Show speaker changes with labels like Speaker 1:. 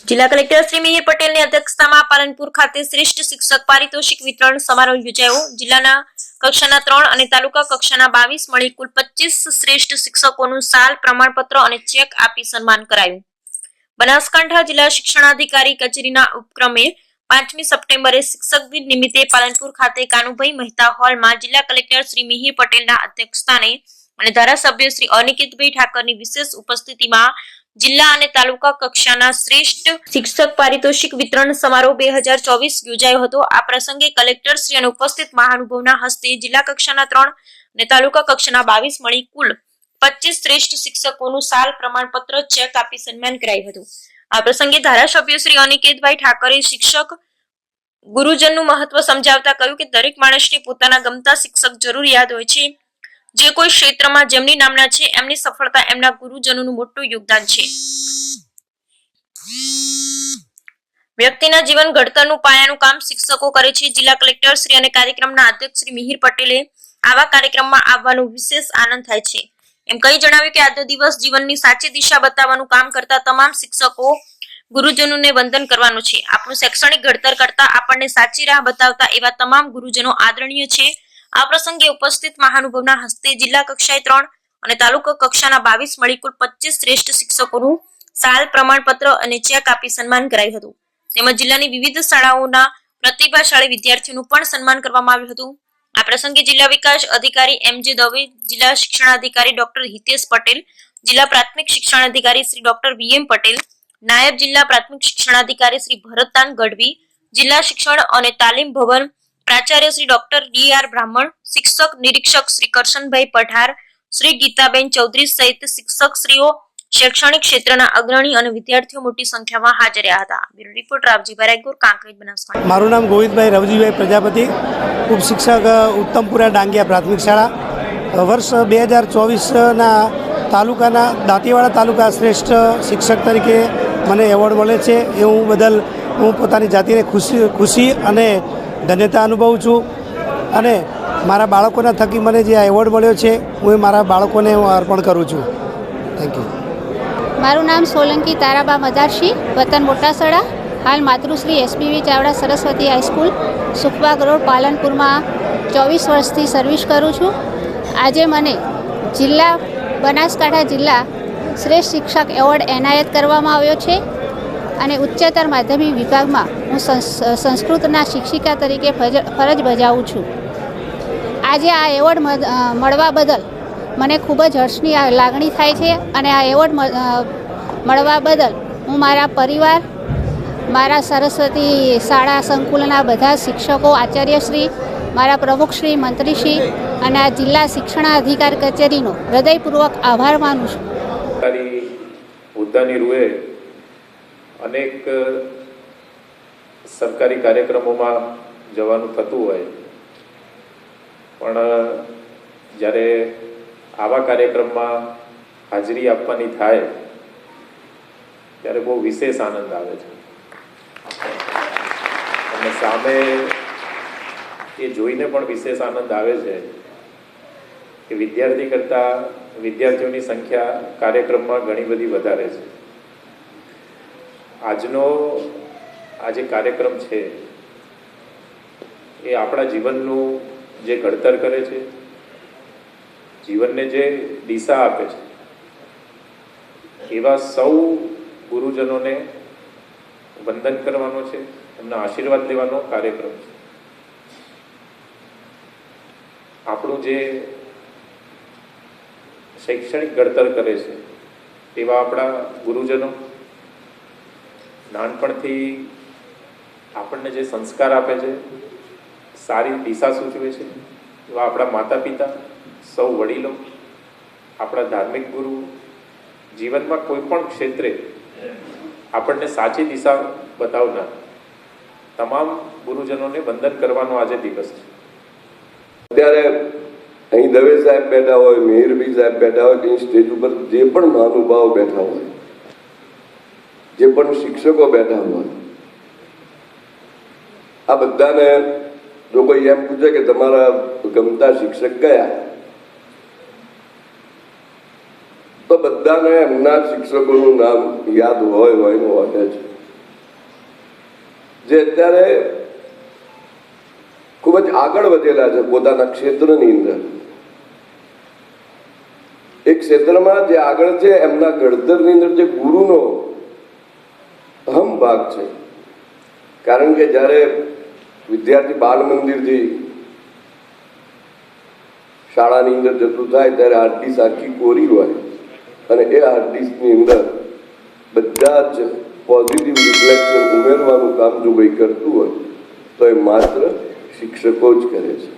Speaker 1: જિલ્લા કલેક્ટર શ્રી મિહિર પટેલની અધ્યક્ષતામાં પાલનપુર ખાતે શ્રેષ્ઠ શિક્ષક પારિતોષિક વિતરણ સમારોહ યોજાયો. જિલ્લાના કક્ષાના ત્રણ અને તાલુકા કક્ષાના બાવીસ મળી કુલ પચીસ શ્રેષ્ઠ શિક્ષકોનું સાલ, પ્રમાણપત્ર અને ચેક આપી સન્માન કરાયું. બનાસકાંઠા જિલ્લા શિક્ષણાધિકારી કચેરીના ઉપક્રમે પાંચમી સપ્ટેમ્બરે શિક્ષક દિન નિમિત્તે પાલનપુર ખાતે કાનુભાઈ મહેતા હોલમાં જિલ્લા કલેક્ટર શ્રી મિહિર પટેલના અધ્યક્ષસ્થાને અને ધારાસભ્ય શ્રી અનિકેતભાઈ ઠાકરની વિશેષ ઉપસ્થિતિમાં જિલ્લા અને તાલુકા કક્ષાના શ્રેષ્ઠ શિક્ષક પારિતોષિક વિતરણ સમારોહ બે હજાર ચોવીસ યોજાયો હતો. આ પ્રસંગે કલેક્ટર શ્રી અને ઉપસ્થિત મહાનુભાવના હસ્તે જિલ્લા કક્ષાના ત્રણ અને તાલુકા કક્ષાના બાવીસ મળી કુલ પચીસ શ્રેષ્ઠ શિક્ષકોનું સાલ પ્રમાણપત્ર ચેક આપી સન્માન કરાયું હતું. આ પ્રસંગે ધારાસભ્ય શ્રી અનિકેતભાઈ ઠાકરે શિક્ષક ગુરુજનનું મહત્વ સમજાવતા કહ્યું કે દરેક માણસને પોતાના ગમતા શિક્ષક જરૂર યાદ હોય છે. જે કોઈ ક્ષેત્રમાં જેમની નામના છે, એમની સફળતા એમના ગુરુજનોનું મોટું યોગદાન છે. વ્યક્તિના જીવન ઘડતરનું પાયાનું કામ શિક્ષકો કરે છે. જિલ્લા કલેક્ટર શ્રી અને કાર્યક્રમના અધ્યક્ષ શ્રી મિહિર પટેલે આવા કાર્યક્રમમાં આવવાનો વિશેષ આનંદ થાય છે. એમ કહી જણાવ્યું કે આજનો દિવસ જીવનની સાચી દિશા બતાવવાનું કામ કરતા તમામ શિક્ષકો, ગુરુજનોને વંદન કરવાનું છે. આપણું શૈક્ષણિક ઘડતર કરતા આપણને સાચી રાહ બતાવતા એવા તમામ ગુરુજનો આદરણીય છે. આ પ્રસંગે ઉપસ્થિત મહાનુભાવના હસ્તે જિલ્લા કક્ષાએ ત્રણ અને તાલુકા કક્ષાના બાવીસ મળી કુલ પચીસ શ્રેષ્ઠ શિક્ષકોનું સાલ પ્રમાણપત્ર અને ચેક આપી સન્માન કરાયું હતું. તેમજ જિલ્લાની વિવિધ શાળાઓના પ્રતિભાશાળી વિદ્યાર્થીઓનું પણ સન્માન કરવામાં આવ્યું હતું. આ પ્રસંગે જિલ્લા વિકાસ અધિકારી એમ જે દવે, જિલ્લા શિક્ષણાધિકારી ડોક્ટર હિતેશ પટેલ, જિલ્લા પ્રાથમિક શિક્ષણાધિકારી Shri doctor V M Patel, નાયબ જિલ્લા પ્રાથમિક શિક્ષણાધિકારી શ્રી ભરતદાન ગઢવી, જિલ્લા શિક્ષણ અને તાલીમ ભવન પ્રાચાર્ય Shri doctor D R Brahman, શિક્ષક નિરીક્ષક શ્રી કરશનભાઈ પઠાર, શ્રી ગીતાબેન ચૌધરી સહિત શિક્ષક શ્રીઓ શૈક્ષણિક ક્ષેત્રના અગ્રણી અને વિદ્યાર્થીઓ મોટી સંખ્યામાં હાજર રહ્યા હતા. બ્યુરો રિપોર્ટ રાવજીભાઈ રાયગુર કાંકરેજ બનાસકાંઠા
Speaker 2: મારું નામ ગોવિંદભાઈ રવજીભાઈ પ્રજાપતિ ઉપશિક્ષક શિક્ષક ઉત્તમપુરા ડાંગિયા પ્રાથમિક શાળા. વર્ષ બે હજાર ચોવીસના તાલુકાના દાંતીવાડા તાલુકા શ્રેષ્ઠ શિક્ષક તરીકે મને એવોર્ડ મળે છે. એ હું બદલ હું પોતાની જાતિને ખુશી ખુશી અને ધન્યતા અનુભવું છું. અને મારા બાળકોના થકી મને જે એવોર્ડ મળ્યો છે, હું એ મારા બાળકોને હું અર્પણ કરું છું. થેન્ક યુ
Speaker 3: મારું નામ સોલંકી તારાબા મદારશી વતન મોટાસડા, હાલ Matrushri SBV Chavda Saraswati high school Sukhbag road, પાલનપુરમાં ચોવીસ વર્ષથી સર્વિસ કરું છું. આજે મને જિલ્લા, બનાસકાંઠા જિલ્લા શ્રેષ્ઠ શિક્ષક એવોર્ડ એનાયત કરવામાં આવ્યો છે. અને ઉચ્ચતર માધ્યમિક વિભાગમાં હું સંસ- સંસ્કૃતના શિક્ષિકા તરીકે ફરજ બજાવું છું. આજે આ એવોર્ડ મળવા બદલ મને ખૂબ જ હર્ષની લાગણી થાય છે અને આ એવોર્ડ મળવા બદલ હું મારા પરિવાર, મારા સરસ્વતી શાળા સંકુલના બધા શિક્ષકો, આચાર્યશ્રી, મારા પ્રમુખશ્રી મંત્રીશ્રી અને આ જિલ્લા શિક્ષણાધિકાર કચેરીનો હૃદયપૂર્વક આભાર માનું છું.
Speaker 4: અનેક સરકારી કાર્યક્રમોમાં જવાનું થતું હોય. પણ જ્યારે આવા કાર્યક્રમમાં હાજરી આપવાની થાય, ત્યારે બહુ વિશેષ આનંદ આવે છે. અને સામે એ જોઈને પણ વિશેષ આનંદ આવે છે કે વિદ્યાર્થી કરતાં વિદ્યાર્થીઓની સંખ્યા કાર્યક્રમમાં ઘણી બધી વધારે છે. આજનો આ જે કાર્યક્રમ છે, એ આપણા જીવનનું જે ઘડતર કરે છે, જીવનને જે દિશા આપે છે, એવા સૌ ગુરુજનોને વંદન કરવાનો છે, એમના આશીર્વાદ લેવાનો કાર્યક્રમ છે. આપણું જે શૈક્ષણિક ઘડતર કરે છે, એવા આપણા ગુરુજનો નાનપણથી આપણને જે સંસ્કાર આપે છે, સારી દિશા સૂચવે છે, એવા આપણા માતા પિતા સૌ વડીલો, આપણા ધાર્મિક ગુરુ, જીવનમાં કોઈ પણ ક્ષેત્રે આપણને સાચી દિશા બતાવનાર તમામ ગુરુજનોને વંદન કરવાનો આજે દિવસ છે.
Speaker 5: અત્યારે અહીં દવે સાહેબ બેઠા હોય મિહિરભી સાહેબ બેઠા હોય અહીં સ્ટેજ ઉપર જે પણ મહાનુભાવો બેઠા હોય, જે પણ શિક્ષકો બેઠા હોય આ બધાને જો કોઈ એમ પૂછે કે તમારા ગમતા શિક્ષક કયા? તો બધાને એમના શિક્ષકોનું નામ યાદ હોય હોય હોય છે જે અત્યારે ખૂબ જ આગળ વધેલા છે પોતાના ક્ષેત્રની અંદર. એ ક્ષેત્રમાં જે આગળ છે, એમના ઘડતરની અંદર જે ગુરુનો અહમ ભાગ છે. કારણ કે જ્યારે વિદ્યાર્થી બાલ મંદિરથી શાળાની અંદર જતું થાય ત્યારે હાર્ડિસ આખી કોરી હોય અને એ હાર્ડિસની અંદર બધા જ પોઝિટિવ રિફ્લેક્શન ઉમેરવાનું કામ જો કોઈ કરતું હોય, તો એ માત્ર શિક્ષકો જ કરે છે.